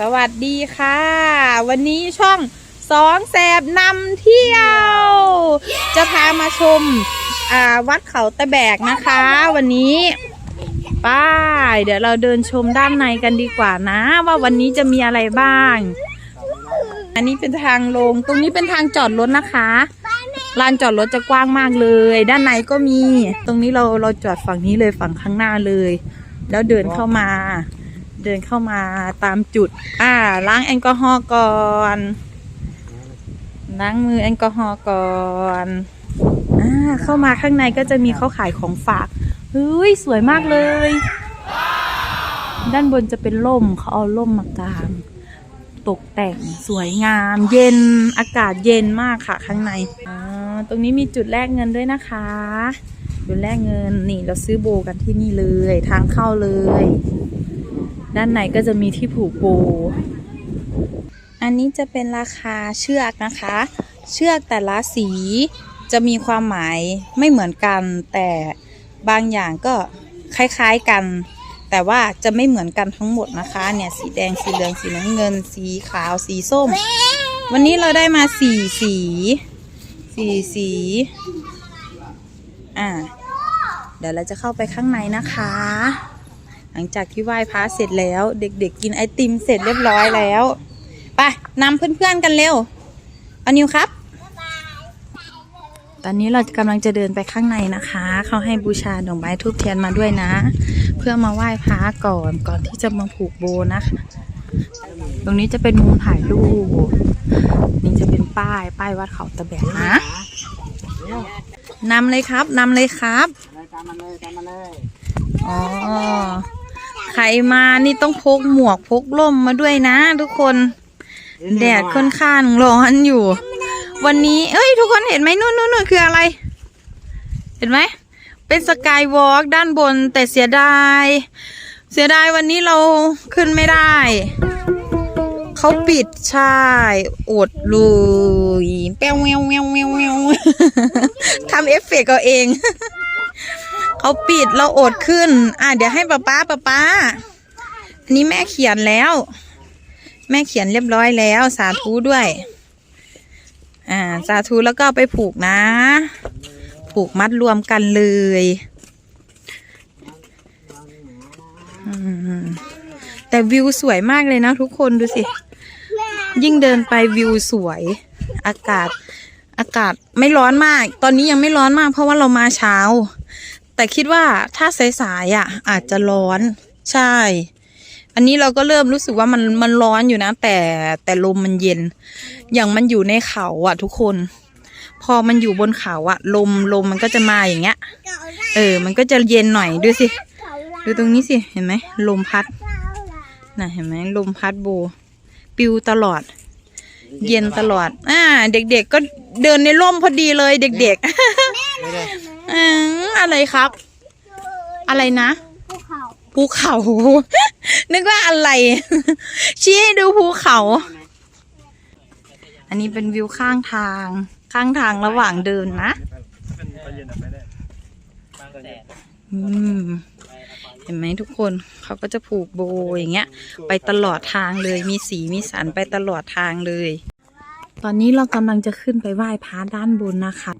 สวัสดีค่ะ วันนี้ช่องสองแสบนำเที่ยว จะพามาชมวัดเขาตะแบกนะคะ วันนี้ไป้ายเดี๋ยวเราเดินชมด้านในกันดีกว่านะ ว่าวันนี้จะมีอะไรบ้าง อันนี้เป็นทางลงตรงนี้เป็นทางจอดรถนะคะลานจอดรถจะกว้างมากเลย ด้านในก็มี ตรงนี้เราเราจอดฝั่งนี้เลยฝั่งข้างหน้าเลย แล้วเดินเข้ามา เดินเข้ามาตามจุด อ่า ล้างแอลกอฮอล์ก่อน ล้างมือแอลกอฮอล์ก่อนอ่าเข้ามาข้างในก็จะมีเขาขายของฝากเฮ้ยสวยมากเลย ด้านบนจะเป็นร่มเขาเอาร่มมากางตกแต่งสวยงาม เย็นอากาศเย็นมากค่ะข้างในอ่าตรงนี้มีจุดแลกเงินด้วยนะคะจุดแลกเงินนี่เราซื้อโบกันที่นี่เลย ทางเข้าเลย ด้านในก็จะมีที่ผูกโบอันนี้จะเป็นราคาเชือกนะคะ เชือกแต่ละสีจะมีความหมายไม่เหมือนกัน แต่บางอย่างก็คล้ายๆกัน แต่ว่าจะไม่เหมือนกันทั้งหมดนะคะเนี่ยสีแดงสีเหลืองสีน้ำเงิน สีขาวสีส้ม วันนี้เราได้มาสี่สีสี่สีอ่าเดี๋ยวเราจะเข้าไปข้างในนะคะ หลังจากที่ไหว้พระเสร็จแล้ว เด็กๆกินไอติมเสร็จเรียบร้อยแล้วไปนำเพื่อนๆกันเร็วเอานิวครับ ตอนนี้เรากำลังจะเดินไปข้างในนะคะ เขาให้บูชาดอกไม้ทูบเทียนมาด้วยนะ เพื่อมาไหว้พระก่อนก่อนที่จะมาผูกโบนะคะตรงนี้จะเป็นมุมถ่ายรูปนี่จะเป็นป้ายป้ายวัดเขาตะแบกนะนำเลยครับนำเลยครับตามมาเลยตามมาเลยอ๋อ รมานี่ต้องพกหมวกพกร่มมาด้วยนะ ทุกคน แดดค่อนข้างร้อนอยู่ วันนี้ เอ้ย ทุกคนเห็นไหมนู่นนู่นนู่นคืออะไร เห็นไหม เป็นสกายวอล์กด้านบนแต่เสียดาย เสียดายวันนี้เราขึ้นไม่ได้ เขาปิดใช่อดเลยแป้วแววแววแววแววทำเอฟเฟกต์เอาเอง เขาปิดเราอดขึ้น อะเดี๋ยวให้ป้าป้าป้าป้าอันนี้แม่เขียนแล้ว แม่เขียนเรียบร้อยแล้ว สาธุด้วย อ่า สาธุแล้วก็ไปผูกนะ ผูกมัดรวมกันเลยอืมแต่วิวสวยมากเลยนะทุกคนดูสิ ยิ่งเดินไปวิวสวย อากาศ อากาศไม่ร้อนมาก ตอนนี้ยังไม่ร้อนมากเพราะว่าเรามาเช้า แต่คิดว่าถ้าสายๆอะ อาจจะร้อนใช่ อันนี้เราก็เริ่มรู้สึกว่ามันมันร้อนอยู่นะ แต่แต่ลมมันเย็น อย่างมันอยู่ในเขาอะ ทุกคน พอมันอยู่บนเขาอะ ลมลมมันก็จะมาอย่างเงี้ย เออ มันก็จะเย็นหน่อยดูสิดูตรงนี้สิเห็นไหมลมพัดน่ะเห็นไหมลมพัดโบ ปิวตลอด เย็นตลอด อ่า เด็กๆก็เดินในร่มพอดีเลยเด็กๆ อืมอะไรครับ อะไรนะ ภูเขาภูเขา นึกว่าอะไร ชี้ให้ดูภูเขา อันนี้เป็นวิวข้างทาง ข้างทางระหว่างเดินนะอืมเห็นไหมทุกคนเขาก็จะผูกโบอย่างเงี้ย ไปตลอดทางเลยมีสีมีสันไปตลอดทางเลย ตอนนี้เรากำลังจะขึ้นไปไหว้พระด้านบนนะคะขึ้นไป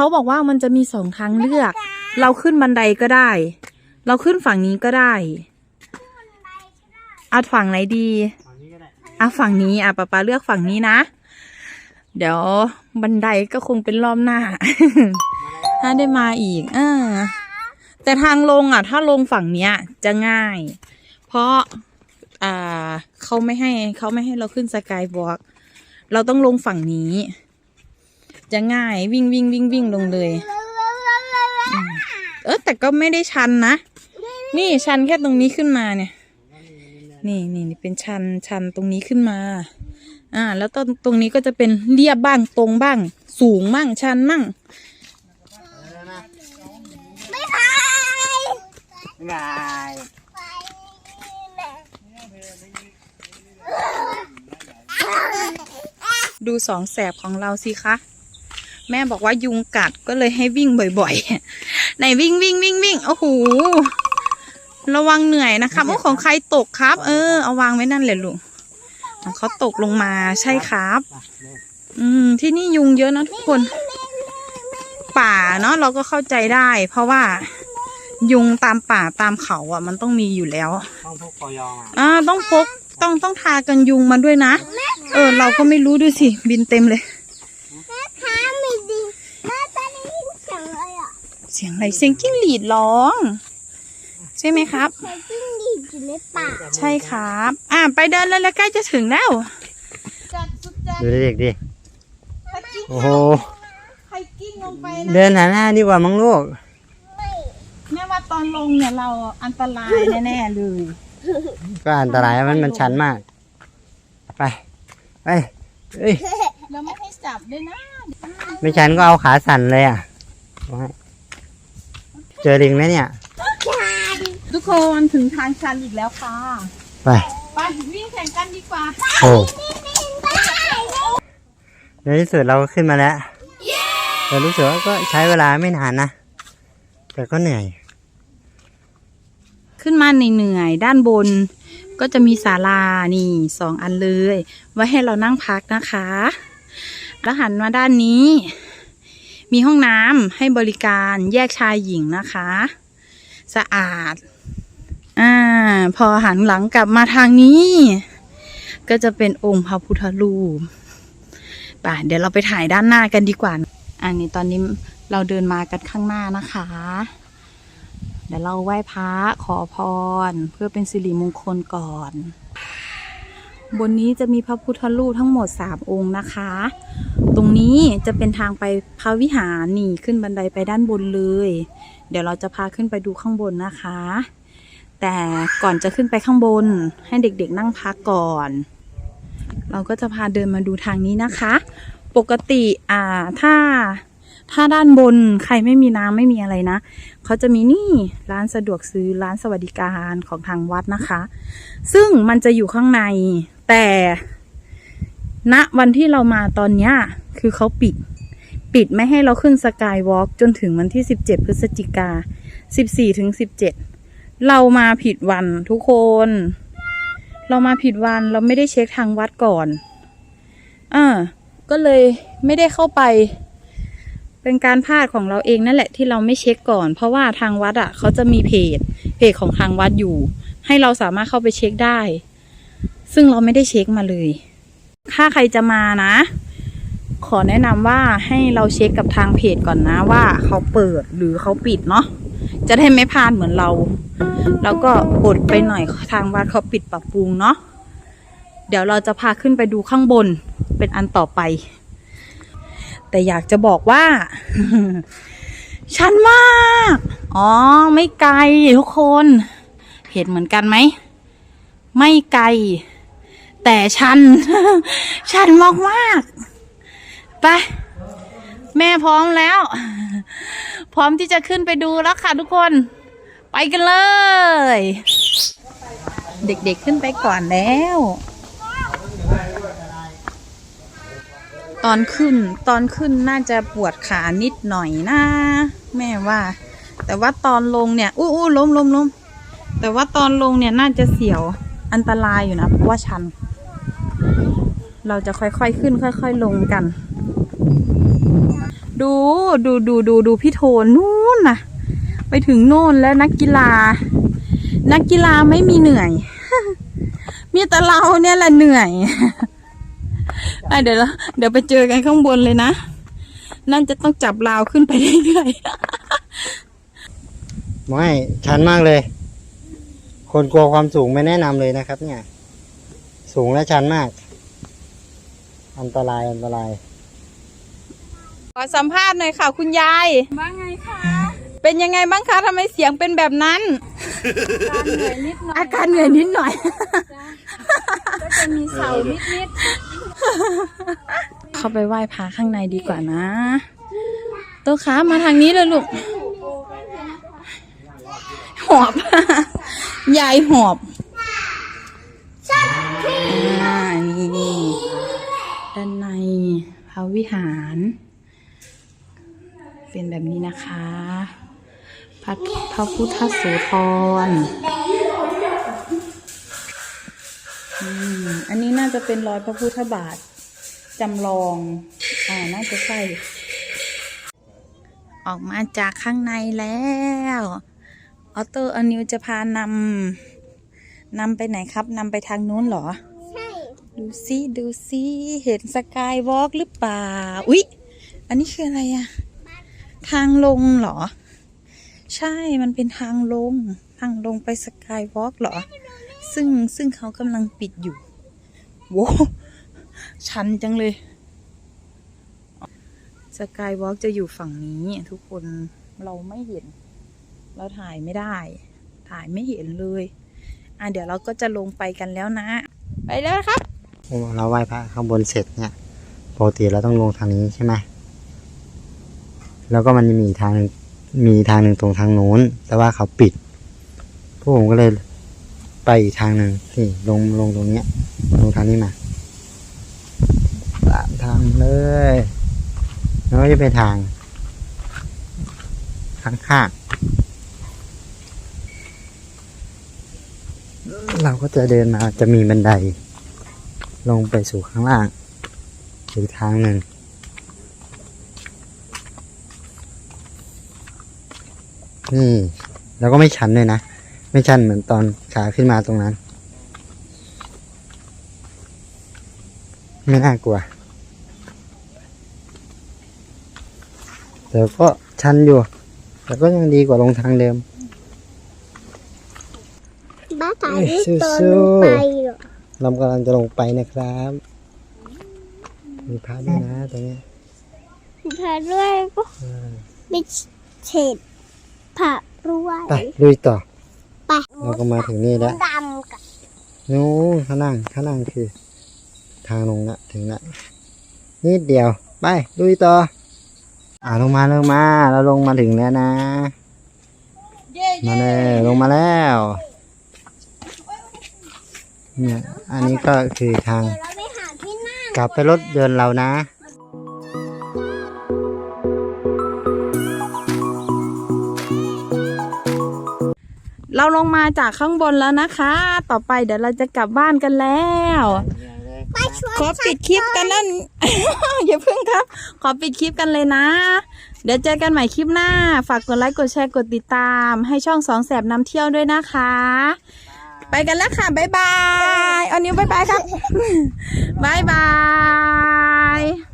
เขาบอกว่ามันจะมีสองทางเลือก เราขึ้นบันไดก็ได้ เราขึ้นฝั่งนี้ก็ได้เอาฝั่งไหนดีฝั่งนี้ก็ได้เอาฝั่งนี้อะป๊าป๊าเลือกฝั่งนี้นะ เดี๋ยวบันไดก็คงเป็นรอบหน้า ถ้าได้มาอีก เออ แต่ทางลงอะ ถ้าลงฝั่งเนี้ย จะง่าย เพราะอ่าเขาไม่ให้เขาไม่ให้เราขึ้นสกายวอล์กเราต้องลงฝั่งนี้ จะง่ายวิ่งวิ่งวิ่งวิ่งลงเลยเออแต่ก็ไม่ได้ชันนะ นี่ชันแค่ตรงนี้ขึ้นมาเนี่ย นี่นี่นี่เป็นชันชันตรงนี้ขึ้นมา อ่า แล้วตรงตรงนี้ก็จะเป็นเรียบบ้างตรงบ้าง สูงบ้างชันบ้างไม่ไปง่ายดูสองแสบของเราสิคะ แม่บอกว่ายุงกัดก็เลยให้วิ่งบ่อยๆไหนวิ่งวิ่งวิ่งวิ่งโอ้โหระวังเหนื่อยนะครับโอ้ของใครตกครับ เออเอาวางไว้นั่นเลยลูกของเขาตกลงมาใช่ครับไปเร็วอืมที่นี่ยุงเยอะนะทุกคน ป่าเนาะเราก็เข้าใจได้ เพราะว่า ยุงตามป่าตามเขาอะ มันต้องมีอยู่แล้วต้องพกกอยองอะอ่าต้องพกต้องต้องทากันยุงมาด้วยนะ เออ เราก็ไม่รู้ดูสิ บินเต็มเลย ท้าไม่ดีแม่ตอนนี้ยินเสียงอะไรอะ เสียงอะไรเสียงจิ้งหรีดร้อง ใช่ไหมครับใครจิ้งหรีดอยู่ในป่าใช่ครับ อ่าไปเดินเลยแล้วใกล้จะถึงแล้วดูเด็กดิโอ้โห ใครกิ้งลงไปเดินหน้าหน้าดีกว่ามั้งลูก แม่ว่าตอนลงเนี่ยเราอันตรายแน่ๆเลยก็อันตรายมันมันชันมาก ไป ไปเอ้ยแล้วไม่ให้จับด้วยนะ ไม่ชันก็เอาขาสั่นเลยอะเอาให้ เจอลิงแล้วเนี่ย ทุกคนถึงทางชันอีกแล้วค่ะ ไป ไปวิ่งแข่งกันดีกว่า โอ้ในที่สุดเราก็ขึ้นมาแล้ว แต่รู้สึกว่าก็ใช้เวลาไม่นานนะ แต่ก็เหนื่อย ขึ้นมาเหนื่อยๆด้านบน ก็จะมีศาลานี่สองอันเลย ไว้ให้เรานั่งพักนะคะ แล้วหันมาด้านนี้ มีห้องน้ำให้บริการแยกชายหญิงนะคะ สะอาด อ่า พอหันหลังกลับมาทางนี้ ก็จะเป็นองค์พระพุทธรูปป่ะเดี๋ยวเราไปถ่ายด้านหน้ากันดีกว่า อันนี้ตอนนี้เราเดินมากันข้างหน้านะคะ เดี๋ยวเราไหว้พระขอพร เพื่อเป็นสิริมงคลก่อน บนนี้จะมีพระพุทธรูปทั้งหมดสามองค์นะคะ ตรงนี้จะเป็นทางไปพระวิหารนี่ขึ้นบันไดไปด้านบนเลย เดี๋ยวเราจะพาขึ้นไปดูข้างบนนะคะ แต่ก่อนจะขึ้นไปข้างบนให้เด็กๆนั่งพักก่อน เราก็จะพาเดินมาดูทางนี้นะคะ ปกติอ่าถ้าถ้าด้านบนใครไม่มีน้ำไม่มีอะไรนะ เขาจะมีนี่ร้านสะดวกซื้อร้านสวัสดิการของทางวัดนะคะ ซึ่งมันจะอยู่ข้างใน แต่ณวันที่เรามาตอนเนี้ยคือเขาปิด ปิดไม่ให้เราขึ้นสกายวอล์กจนถึงวันที่ 17 พฤศจิกา 14ถึง17 เรามาผิดวันทุกคน เรามาผิดวันเราไม่ได้เช็คทางวัดก่อนอ่าก็เลยไม่ได้เข้าไป เป็นการพลาดของเราเองนั่นแหละที่เราไม่เช็คก่อน เพราะว่าทางวัดอะเขาจะมีเพจ เพจของทางวัดอยู่ ให้เราสามารถเข้าไปเช็คได้ ซึ่งเราไม่ได้เช็คมาเลย ถ้าใครจะมานะ ขอแนะนำว่าให้เราเช็คกับทางเพจก่อนนะว่าเขาเปิดหรือเขาปิดเนาะจะได้ไม่พลาดเหมือนเรา แล้วก็อดไปหน่อยทางวัดเขาปิดปรับปรุงเนาะเดี๋ยวเราจะพาขึ้นไปดูข้างบนเป็นอันต่อไป แต่อยากจะบอกว่า ชันมาก อ๋อ ไม่ไกลทุกคน เห็นเหมือนกันไหม ไม่ไกล แต่ชัน ชันมากมากไป แม่พร้อมแล้ว พร้อมที่จะขึ้นไปดูแล้วค่ะทุกคน ไปกันเลย เด็กๆขึ้นไปก่อนแล้ว ตอนขึ้นตอนขึ้นน่าจะปวดขานิดหน่อยนะ แม่ว่า แต่ว่าตอนลงเนี่ย อู้อู้ล้มล้มล้มแต่ว่าตอนลงเนี่ยน่าจะเสียวอันตรายอยู่นะเพราะว่าชัน เราจะค่อยๆขึ้น ค่อย ๆ ลงกัน ดูดูดูดูดูพี่โทนนู่นนะไปถึงโน่นแล้วนักกีฬา นักกีฬาไม่มีเหนื่อย มีแต่เราเนี่ยแหละเหนื่อยอะเดี๋ยวเราเดี๋ยวไปเจอกันข้างบนเลยนะนั่นจะต้องจับราวขึ้นไปเรื่อยไม่ชันมากเลย คนกลัวความสูงไม่แนะนำเลยนะครับ เนี่ย สูงและชันมาก อันตรายอันตรายๆขอสัมภาษณ์หน่อยค่ะ คุณยาย ว่าไงคะเป็นยังไงบ้างคะทำไมเสียงเป็นแบบนั้นอาการเหนื่อยนิดหน่อยก็จะมีเสานิดเข้าไปไหว้พระข้างในดีกว่านะโตัวขามาทางนี้เลยลูก หอบ ยายหอบ วิหาร เป็นแบบนี้นะคะพระพระพุทธโสธรอันนี้น่าจะเป็นรอยพระพุทธบาทจำลอง อ่า น่าจะใช่ ออกมาจากข้างในแล้ว ออเตอร์อนิวจะพานำนำไปไหนครับ นำไปทางนู้นเหรอ ดูซิดูซิเห็นสกายวอล์กหรือเปล่า อุ๊ย อันนี้คืออะไรอะทางลงเหรอ ใช่มันเป็นทางลง ทางลงไปสกายวอล์กเหรอ ซึ่งซึ่งเขากำลังปิดอยู่โว้ชันจังเลยสกายวอล์กจะอยู่ฝั่งนี้ ทุกคนเราไม่เห็น เราถ่ายไม่ได้ ถ่ายไม่เห็นเลย อะเดี๋ยวเราก็จะลงไปกันแล้วนะ ไปแล้วครับ เราไหว้พระข้างบนเสร็จเนี่ยปกติเราต้องลงทางนี้ใช่ไหมแล้วก็มันจะมีทางหนึ่งมีทางหนึ่งตรงทางโน้น แต่ว่าเขาปิด พวกผมก็เลยไปอีกทางหนึ่งนี่ลงลงตรงเนี้ยลงทางนี้มาตามทางเลย แล้วก็จะเป็นทางข้างๆเราก็จะเดินมาจะมีบันได ลงไปสู่ข้างล่างอีกทางหนึ่ง นี่ แล้วก็ไม่ชันด้วยนะ ไม่ชันเหมือนตอนขาขึ้นมาตรงนั้น ไม่น่ากลัว แต่ก็ชันอยู่ แต่ก็ยังดีกว่าลงทางเดิมบ้าตายเอ้ยนี่ตอนสู้ลงๆไปเหรอ เรากำลังจะลงไปนะครับ มีพระด้วยนะตรงเนี้ยพาด้วยก็ไม่เฉดผักด้วยไปลุยต่อ ไป เราก็มาถึงนี่แล้วดำกับนู้นข้างล่างข้างล่างคือ ทางลงละถึงละนิดเดียว ไปลุยต่อ อ่าลงมาลงมา เราลงมาถึงแล้วนะ มาเลยลงมาแล้ว เนี่ย อันนี้ก็คือทางเดี๋ยวเราไปหาที่นั่งกลับไปรถยนต์เรานะ เราลงมาจากข้างบนแล้วนะคะ ต่อไปเดี๋ยวเราจะกลับบ้านกันแล้ว ไปชวนขอปิดคลิปกันนั่น อย่าเพิ่งครับ ขอปิดคลิปกันเลยนะ เดี๋ยวเจอกันใหม่คลิปหน้า ฝากกดไลค์กดแชร์กดติดตาม ให้ช่องสองแสบนำเที่ยวด้วยนะคะ ไป ไปกันแล้วค่ะบ๊ายบายอนิ้วบ๊ายบายครับบ๊ายบาย